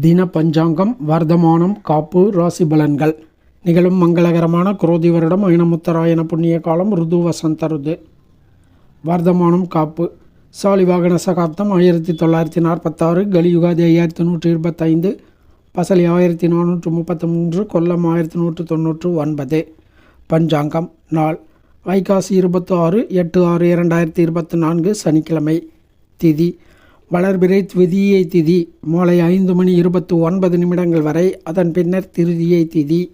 தின பஞ்சாங்கம் வர்த்தமானம் காப்பு ராசி பலன்கள். நிகழும் மங்களகரமான குரோதி வருடம் ஐனமுத்தராயண புண்ணிய காலம் ருது வசந்த ருது. வர்த்தமானம் காப்பு. சாலிவாகன சகாப்தம் ஆயிரத்தி தொள்ளாயிரத்தி நாற்பத்தாறு கலியுகாதி ஐயாயிரத்தி நூற்றி இருபத்தைந்து பசலி ஆயிரத்தி நானூற்று முப்பத்தி மூன்று கொல்லம் ஆயிரத்தி நூற்று தொண்ணூற்று ஒன்பது பஞ்சாங்கம் நாள். வைகாசி இருபத்தி ஆறு எட்டு ஆறு இரண்டாயிரத்தி இருபத்தி நான்கு சனிக்கிழமை. திதி வளர்பிறை திதியை திதி. மாலை ஐந்து மணி இருபத்தி ஒன்பது நிமிடங்கள் வரை அதன் பின்னர் திருதியை திதி.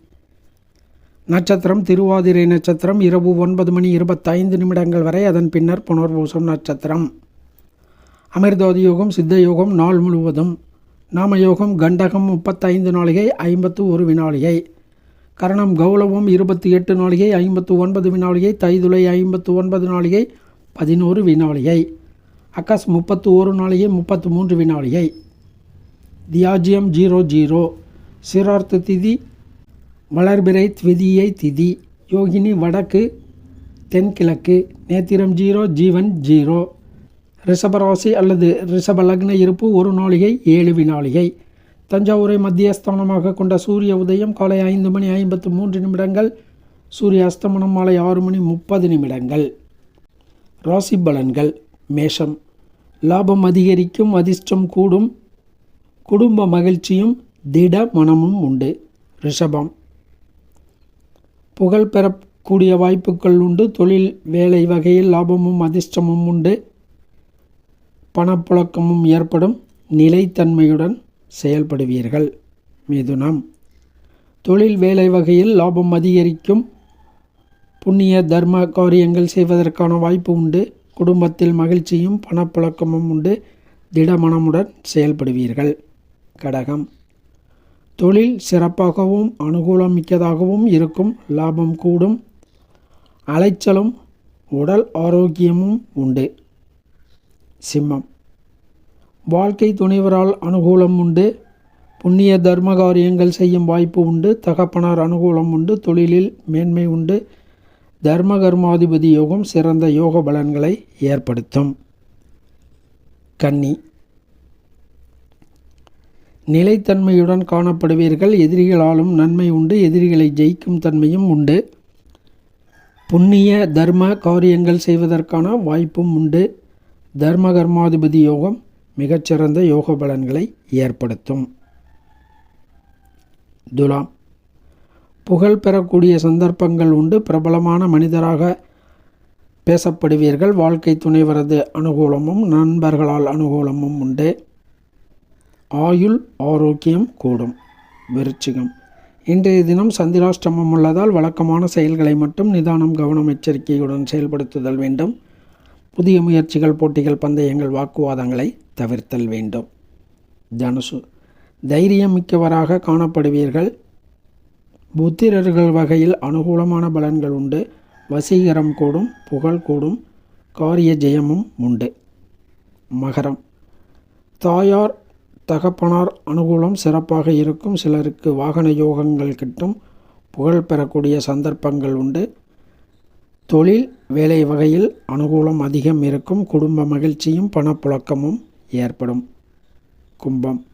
நட்சத்திரம் திருவாதிரை நட்சத்திரம் இரவு ஒன்பது மணி இருபத்தைந்து நிமிடங்கள் வரை அதன் பின்னர் புனர்பூசம் நட்சத்திரம். அமிர்தோதி யோகம் சித்த யோகம் நாள் முழுவதும். நாமயோகம் கண்டகம் முப்பத்தைந்து நாளிகை ஐம்பத்து ஒரு வினாளிகை. கரணம் கௌளவம் இருபத்தி எட்டு நாளிகை ஐம்பத்து ஒன்பது வினாளிகை தைதுளை ஐம்பத்து ஒன்பது நாளிகை பதினோரு வினாளிகை. அக்கஸ் முப்பத்து ஒரு நாளிகை முப்பத்து மூன்று வினாளிகை தியாஜியம் ஜீரோ ஜீரோ. சிரார்த்த திதி வளர்பிறை த்விதியை திதி. யோகினி வடக்கு தென்கிழக்கு. நேத்திரம் ஜீரோ ஜீவன் ஜீரோ. ரிஷபராசி அல்லது ரிஷப லக்ன இருப்பு ஒரு நாளிகை ஏழு வினாளிகை தஞ்சாவூரை மத்தியஸ்தானமாக கொண்ட சூரிய உதயம் காலை ஐந்து மணி ஐம்பத்து மூன்று நிமிடங்கள். சூரிய அஸ்தமனம் மாலை ஆறு மணி முப்பது நிமிடங்கள். ராசி பலன்கள். மேஷம். லாபம் அதிகரிக்கும் அதிர்ஷ்டம் கூடும் குடும்ப மகிழ்ச்சியும் திட மனமும் உண்டு. ரிஷபம். புகழ் பெறக்கூடிய வாய்ப்புகள் உண்டு. தொழில் வேலை வகையில் லாபமும் அதிர்ஷ்டமும் உண்டு. பணப்புழக்கமும் ஏற்படும். நிலைத்தன்மையுடன் செயல்படுவீர்கள். மிதுனம். தொழில் வேலை வகையில் லாபம் அதிகரிக்கும். புண்ணிய தர்ம காரியங்கள் செய்வதற்கான வாய்ப்பு உண்டு. குடும்பத்தில் மகிழ்ச்சியும் பணப்புழக்கமும் உண்டு. திடமனமுடன் செயல்படுவீர்கள். கடகம். தொழில் சிறப்பாகவும் அனுகூலம் மிக்கதாகவும் இருக்கும். லாபம் கூடும். அலைச்சலும் உடல் ஆரோக்கியமும் உண்டு. சிம்மம். வாழ்க்கை துணைவரால் அனுகூலம் உண்டு. புண்ணிய தர்ம காரியங்கள் செய்யும் வாய்ப்பு உண்டு. தகப்பனார் அனுகூலம் உண்டு. தொழிலில் மேன்மை உண்டு. தர்ம கர்மாதிபதி யோகம் சிறந்த யோக பலன்களை ஏற்படுத்தும். கன்னி. நிலைத்தன்மையுடன் காணப்படுவீர்கள் எதிரிகளாலும் நன்மை உண்டு எதிரிகளை ஜெயிக்கும் தன்மையும் உண்டு. புண்ணிய தர்ம காரியங்கள் செய்வதற்கான வாய்ப்பும் உண்டு. தர்ம கர்மாதிபதி யோகம் மிகச்சிறந்த யோக பலன்களை ஏற்படுத்தும். துலாம். புகழ் பெறக்கூடிய சந்தர்ப்பங்கள் உண்டு. பிரபலமான மனிதராக பேசப்படுவீர்கள். வாழ்க்கை துணைவரது அனுகூலமும் நண்பர்களால் அனுகூலமும் உண்டு. ஆயுள் ஆரோக்கியம் கூடும். விருச்சிகம். இன்றைய தினம் சந்திராஷ்டமம் உள்ளதால் வழக்கமான செயல்களை மட்டும் நிதானம் கவனம் எச்சரிக்கையுடன் செயல்படுத்துதல் வேண்டும். புதிய முயற்சிகள் போட்டிகள் பந்தயங்கள் வாக்குவாதங்களை தவிர்த்தல் வேண்டும். தனுசு. தைரியம் மிக்கவராக காணப்படுவீர்கள். புத்திரர்கள் வகையில் அனுகூலமான பலன்கள் உண்டு. வசீகரம் கூடும் புகழ் கூடும் காரிய ஜெயமும் உண்டு. மகரம். தாயார் தகப்பனார் அனுகூலம் சிறப்பாக இருக்கும். சிலருக்கு வாகன யோகங்கள் கிட்டும் புகழ் பெறக்கூடிய சந்தர்ப்பங்கள் உண்டு. தொழில் வேலை வகையில் அனுகூலம் அதிகம் இருக்கும். குடும்ப மகிழ்ச்சியும் பணப்புழக்கமும் ஏற்படும். கும்பம்.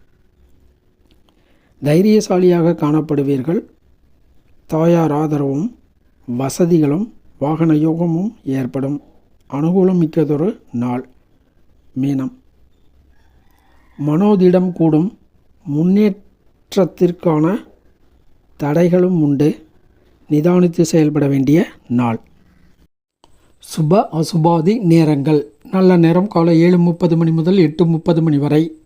தைரியசாலியாக காணப்படுவீர்கள். தாயார் ஆதரவும் வசதிகளும் வாகன யோகமும் ஏற்படும். அனுகூலம் மிக்கதொரு நாள் மீனம். மனோதிடம் கூடும் முன்னேற்றத்திற்கான தடைகளும் உண்டு. நிதானித்து செயல்பட வேண்டிய நாள். சுப அசுபாதி நேரங்கள். நல்ல நேரம் காலை ஏழு முப்பது மணி முதல் எட்டு முப்பது மணி வரை.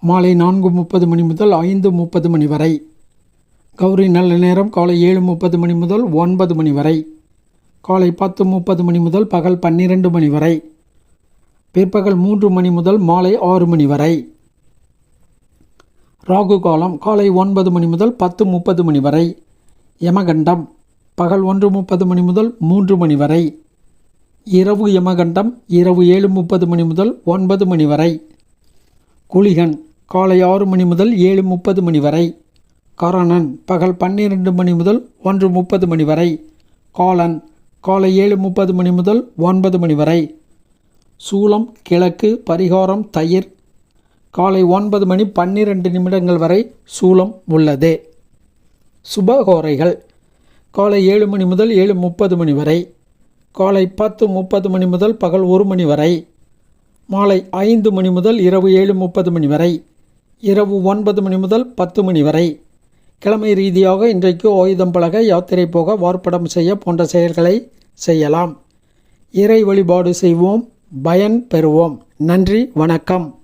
மாலை நான்கு முப்பது மணி முதல் ஐந்து முப்பது மணி வரை. கௌரி நல்ல நேரம் காலை ஏழு முப்பது மணி முதல் ஒன்பது மணி வரை. காலை பத்து முப்பது மணி முதல் பகல் பன்னிரெண்டு மணி வரை. பிற்பகல் மூன்று மணி முதல் மாலை ஆறு மணி வரை. ராகு காலம் காலை ஒன்பது மணி முதல் பத்து முப்பது மணி வரை. யமகண்டம் பகல் ஒன்று முப்பது மணி முதல் மூன்று மணி வரை. இரவு யமகண்டம் இரவு ஏழு முப்பது மணி முதல் ஒன்பது மணி வரை. குளிகன் காலை ஆறு மணி முதல் ஏழு முப்பது மணி வரை. கரணன் பகல் பன்னிரெண்டு மணி முதல் ஒன்று முப்பது மணி வரை. காலன் காலை ஏழு முப்பது மணி முதல் ஒன்பது மணி வரை. சூலம் கிழக்கு பரிகாரம் தயிர். காலை ஒன்பது மணி பன்னிரெண்டு நிமிடங்கள் வரை சூலம் உள்ளது. சுபகோரைகள். காலை ஏழு மணி முதல் ஏழு முப்பது மணி வரை. காலை பத்து முப்பது மணி முதல் பகல் ஒரு மணி வரை. மாலை ஐந்து மணி முதல் இரவு ஏழு முப்பது மணி வரை. இரவு ஒன்பது மணி முதல் பத்து மணி வரை. கிழமை ரீதியாக இன்றைக்கு ஆயுதம் பழக யாத்திரை போக வார்ப்படம் செய்ய போன்ற செயல்களை செய்யலாம். இறை வழிபாடு செய்வோம். பயன் பெறுவோம். நன்றி வணக்கம்.